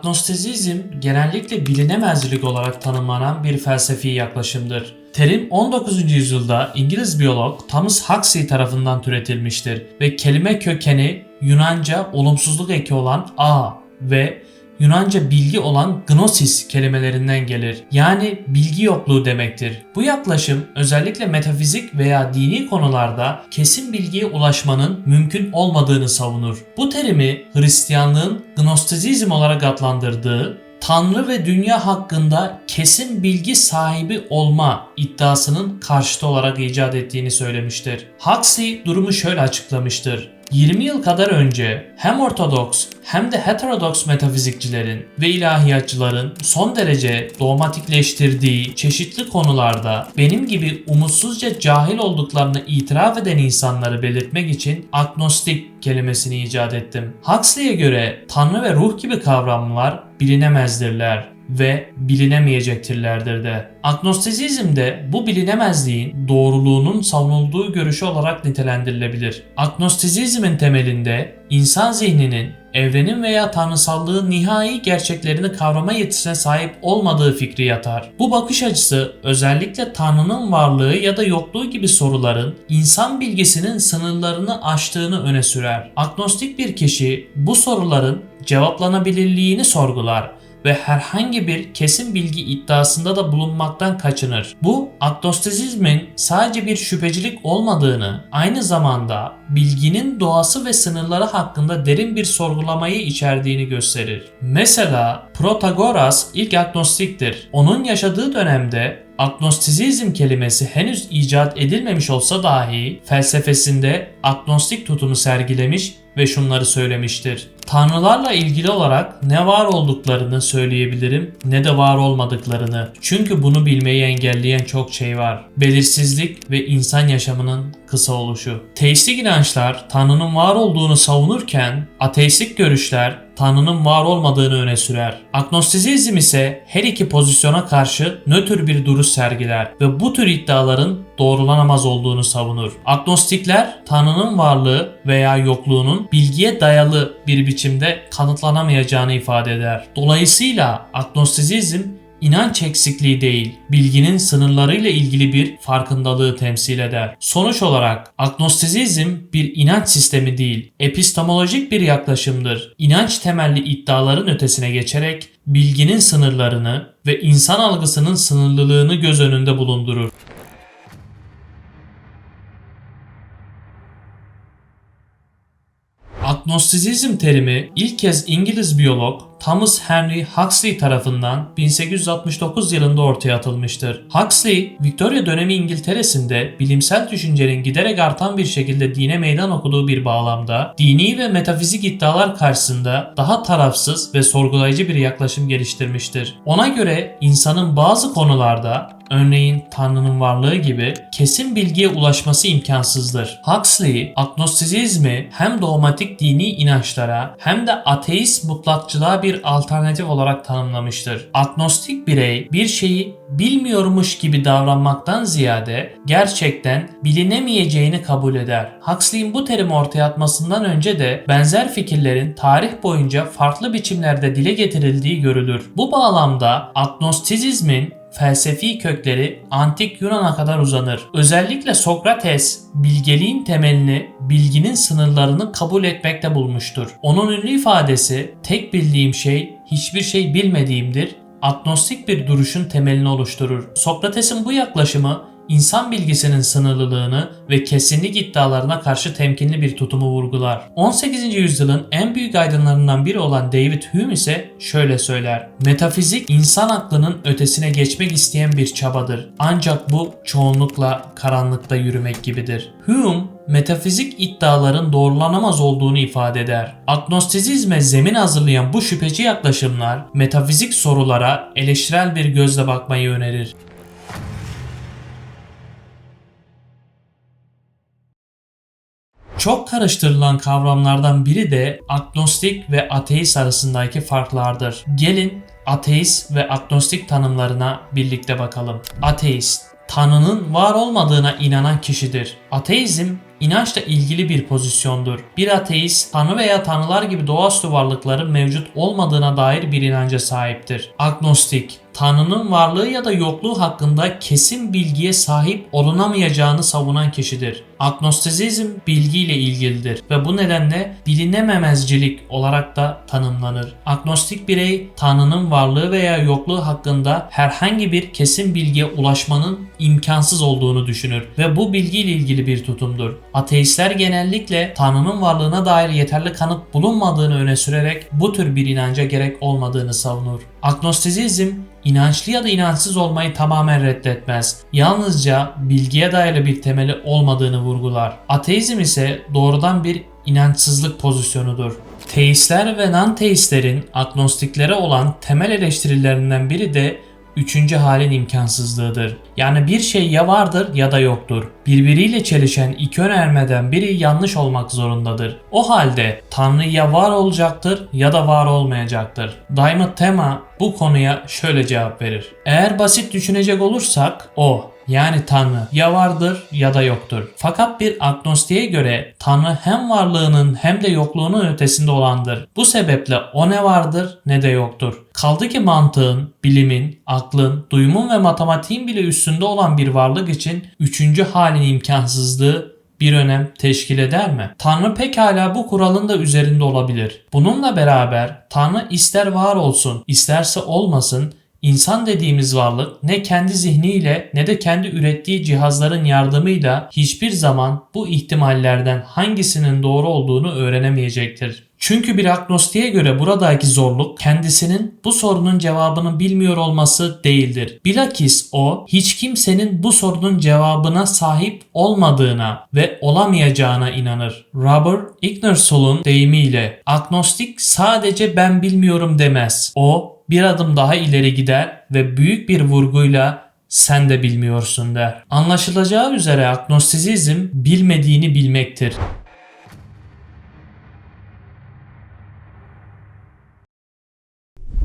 Agnostizizm genellikle bilinemezlik olarak tanımlanan bir felsefi yaklaşımdır. Terim 19. yüzyılda İngiliz biyolog Thomas Huxley tarafından türetilmiştir ve kelime kökeni Yunanca olumsuzluk eki olan a ve Yunanca bilgi olan gnosis kelimelerinden gelir. Yani bilgi yokluğu demektir. Bu yaklaşım özellikle metafizik veya dini konularda kesin bilgiye ulaşmanın mümkün olmadığını savunur. Bu terimi Hristiyanlığın gnostizizm olarak adlandırdığı Tanrı ve dünya hakkında kesin bilgi sahibi olma iddiasının karşıtı olarak icat ettiğini söylemiştir. Huxley durumu şöyle açıklamıştır. 20 yıl kadar önce hem Ortodoks hem de heterodoks metafizikçilerin ve ilahiyatçıların son derece dogmatikleştirdiği çeşitli konularda benim gibi umutsuzca cahil olduklarını itiraf eden insanları belirtmek için agnostik kelimesini icat ettim. Huxley'e göre Tanrı ve ruh gibi kavramlar bilinemezdirler ve bilinemeyecektirlerdir de. Agnostizizm de bu bilinemezliğin doğruluğunun savunulduğu görüşü olarak nitelendirilebilir. Agnostizizmin temelinde insan zihninin evrenin veya tanrısallığın nihai gerçeklerini kavrama yetisine sahip olmadığı fikri yatar. Bu bakış açısı özellikle Tanrı'nın varlığı ya da yokluğu gibi soruların insan bilgisinin sınırlarını aştığını öne sürer. Agnostik bir kişi bu soruların cevaplanabilirliğini sorgular ve herhangi bir kesin bilgi iddiasında da bulunmaktan kaçınır. Bu agnostizizmin sadece bir şüphecilik olmadığını, aynı zamanda bilginin doğası ve sınırları hakkında derin bir sorgulamayı içerdiğini gösterir. Mesela Protagoras ilk agnostiktir. Onun yaşadığı dönemde agnostizizm kelimesi henüz icat edilmemiş olsa dahi felsefesinde agnostik tutumu sergilemiş ve şunları söylemiştir. Tanrılarla ilgili olarak ne var olduklarını söyleyebilirim ne de var olmadıklarını. Çünkü bunu bilmeyi engelleyen çok şey var. Belirsizlik ve insan yaşamının kısa oluşu. Teistik inançlar Tanrı'nın var olduğunu savunurken ateistik görüşler Tanrı'nın var olmadığını öne sürer. Agnostizizm ise her iki pozisyona karşı nötr bir duruş sergiler ve bu tür iddiaların doğrulanamaz olduğunu savunur. Agnostikler Tanrı'nın varlığı veya yokluğunun bilgiye dayalı bir biçimde kanıtlanamayacağını ifade eder. Dolayısıyla agnostizizm inanç eksikliği değil, bilginin sınırlarıyla ilgili bir farkındalığı temsil eder. Sonuç olarak agnostizizm bir inanç sistemi değil, epistemolojik bir yaklaşımdır. İnanç temelli iddiaların ötesine geçerek bilginin sınırlarını ve insan algısının sınırlılığını göz önünde bulundurur. Agnostizizm terimi ilk kez İngiliz biyolog Thomas Henry Huxley tarafından 1869 yılında ortaya atılmıştır. Huxley, Victoria dönemi İngiltere'sinde bilimsel düşüncenin giderek artan bir şekilde dine meydan okuduğu bir bağlamda dini ve metafizik iddialar karşısında daha tarafsız ve sorgulayıcı bir yaklaşım geliştirmiştir. Ona göre insanın bazı konularda örneğin Tanrı'nın varlığı gibi kesin bilgiye ulaşması imkansızdır. Huxley, agnostizizmi hem dogmatik dini inançlara hem de ateist mutlakçılığa bir alternatif olarak tanımlamıştır. Agnostik birey bir şeyi bilmiyormuş gibi davranmaktan ziyade gerçekten bilinemeyeceğini kabul eder. Huxley'in bu terimi ortaya atmasından önce de benzer fikirlerin tarih boyunca farklı biçimlerde dile getirildiği görülür. Bu bağlamda agnostizizmin felsefi kökleri antik Yunan'a kadar uzanır. Özellikle Sokrates bilgeliğin temelini, bilginin sınırlarını kabul etmekte bulmuştur. Onun ünlü ifadesi tek bildiğim şey hiçbir şey bilmediğimdir agnostik bir duruşun temelini oluşturur. Sokrates'in bu yaklaşımı insan bilgisinin sınırlılığını ve kesinlik iddialarına karşı temkinli bir tutumu vurgular. 18. yüzyılın en büyük aydınlarından biri olan David Hume ise şöyle söyler. Metafizik insan aklının ötesine geçmek isteyen bir çabadır. Ancak bu çoğunlukla karanlıkta yürümek gibidir. Hume metafizik iddiaların doğrulanamaz olduğunu ifade eder. Agnostizizme zemin hazırlayan bu şüpheci yaklaşımlar metafizik sorulara eleştirel bir gözle bakmayı önerir. Çok karıştırılan kavramlardan biri de agnostik ve ateist arasındaki farklardır. Gelin ateist ve agnostik tanımlarına birlikte bakalım. Ateist, Tanrı'nın var olmadığına inanan kişidir. Ateizm inançla ilgili bir pozisyondur. Bir ateist, tanrı veya tanrılar gibi doğaüstü varlıkların mevcut olmadığına dair bir inanca sahiptir. Agnostik, Tanrı'nın varlığı ya da yokluğu hakkında kesin bilgiye sahip olunamayacağını savunan kişidir. Agnostizm bilgiyle ilgilidir ve bu nedenle bilinememezcilik olarak da tanımlanır. Agnostik birey Tanrı'nın varlığı veya yokluğu hakkında herhangi bir kesin bilgiye ulaşmanın imkansız olduğunu düşünür ve bu bilgiyle ilgili bir tutumdur. Ateistler genellikle Tanrı'nın varlığına dair yeterli kanıt bulunmadığını öne sürerek bu tür bir inanca gerek olmadığını savunur. Agnostizm inançlı ya da inançsız olmayı tamamen reddetmez. Yalnızca bilgiye dayalı bir temeli olmadığını vurgular. Ateizm ise doğrudan bir inançsızlık pozisyonudur. Teistler ve non-teistlerin agnostiklere olan temel eleştirilerinden biri de üçüncü halin imkansızlığıdır. Yani bir şey ya vardır ya da yoktur. Birbiriyle çelişen iki önermeden biri yanlış olmak zorundadır. O halde Tanrı ya var olacaktır ya da var olmayacaktır. Diamond Tema bu konuya şöyle cevap verir. Eğer basit düşünecek olursak o yani Tanrı ya vardır ya da yoktur. Fakat bir agnostiğe göre Tanrı hem varlığının hem de yokluğunun ötesinde olandır. Bu sebeple o ne vardır ne de yoktur. Kaldı ki mantığın, bilimin, aklın, duyumun ve matematiğin bile üstünde olan bir varlık için üçüncü halin imkansızlığı bir önem teşkil eder mi? Tanrı pekala bu kuralın da üzerinde olabilir. Bununla beraber Tanrı ister var olsun, isterse olmasın İnsan dediğimiz varlık ne kendi zihniyle ne de kendi ürettiği cihazların yardımıyla hiçbir zaman bu ihtimallerden hangisinin doğru olduğunu öğrenemeyecektir. Çünkü bir agnostiğe göre buradaki zorluk kendisinin bu sorunun cevabını bilmiyor olması değildir. Bilakis o hiç kimsenin bu sorunun cevabına sahip olmadığına ve olamayacağına inanır. Robert Ingersoll'un deyimiyle agnostik sadece ben bilmiyorum demez. O bir adım daha ileri gider ve büyük bir vurguyla sen de bilmiyorsun der. Anlaşılacağı üzere agnostizm bilmediğini bilmektir.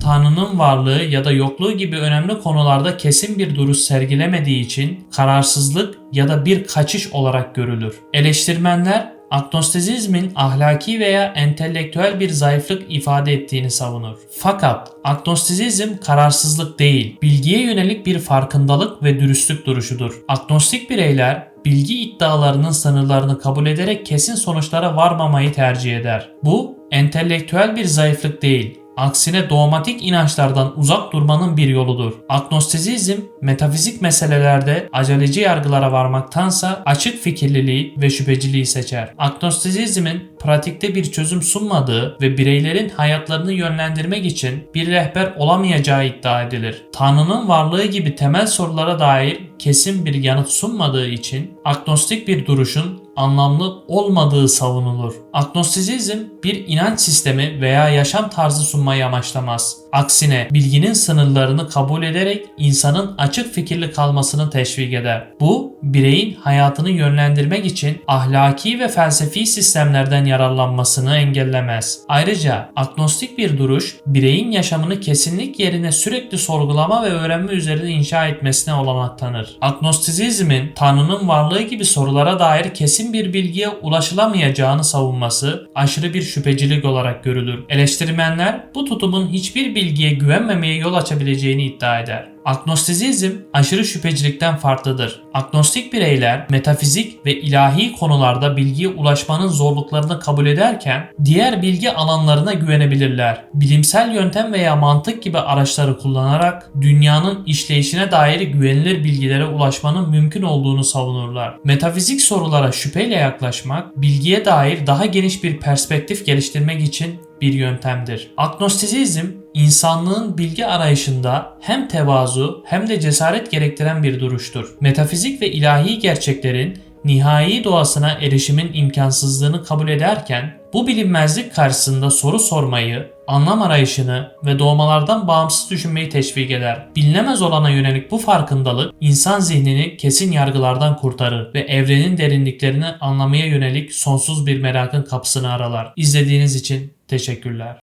Tanrı'nın varlığı ya da yokluğu gibi önemli konularda kesin bir duruş sergilemediği için kararsızlık ya da bir kaçış olarak görülür. Eleştirmenler agnostizmin ahlaki veya entelektüel bir zayıflık ifade ettiğini savunur. Fakat agnostizm kararsızlık değil, bilgiye yönelik bir farkındalık ve dürüstlük duruşudur. Agnostik bireyler bilgi iddialarının sınırlarını kabul ederek kesin sonuçlara varmamayı tercih eder. Bu entelektüel bir zayıflık değil, Aksine dogmatik inançlardan uzak durmanın bir yoludur. Agnostizm, metafizik meselelerde aceleci yargılara varmaktansa açık fikirliliği ve şüpheciliği seçer. Agnostizmin pratikte bir çözüm sunmadığı ve bireylerin hayatlarını yönlendirmek için bir rehber olamayacağı iddia edilir. Tanrı'nın varlığı gibi temel sorulara dair kesin bir yanıt sunmadığı için agnostik bir duruşun anlamlı olmadığı savunulur. Agnostizm bir inanç sistemi veya yaşam tarzı sunmayı amaçlamaz. Aksine bilginin sınırlarını kabul ederek insanın açık fikirli kalmasını teşvik eder. Bu bireyin hayatını yönlendirmek için ahlaki ve felsefi sistemlerden yararlanmasını engellemez. Ayrıca agnostik bir duruş bireyin yaşamını kesinlik yerine sürekli sorgulama ve öğrenme üzerine inşa etmesine olanak tanır. Agnostizmin Tanrı'nın varlığı gibi sorulara dair kesin bir bilgiye ulaşılamayacağını savunması aşırı bir şüphecilik olarak görülür. Eleştirmenler bu tutumun hiçbir bilgiye güvenmemeye yol açabileceğini iddia eder. Agnostizm aşırı şüphecilikten farklıdır. Agnostik bireyler metafizik ve ilahi konularda bilgiye ulaşmanın zorluklarını kabul ederken diğer bilgi alanlarına güvenebilirler. Bilimsel yöntem veya mantık gibi araçları kullanarak dünyanın işleyişine dair güvenilir bilgilere ulaşmanın mümkün olduğunu savunurlar. Metafizik sorulara şüpheyle yaklaşmak, bilgiye dair daha geniş bir perspektif geliştirmek için bir yöntemdir. Agnostizm insanlığın bilgi arayışında hem tevazu hem de cesaret gerektiren bir duruştur. Metafizik ve ilahi gerçeklerin nihai doğasına erişimin imkansızlığını kabul ederken bu bilinmezlik karşısında soru sormayı, anlam arayışını ve doğmalardan bağımsız düşünmeyi teşvik eder. Bilinemez olana yönelik bu farkındalık insan zihnini kesin yargılardan kurtarır ve evrenin derinliklerini anlamaya yönelik sonsuz bir merakın kapısını aralar. İzlediğiniz için teşekkürler.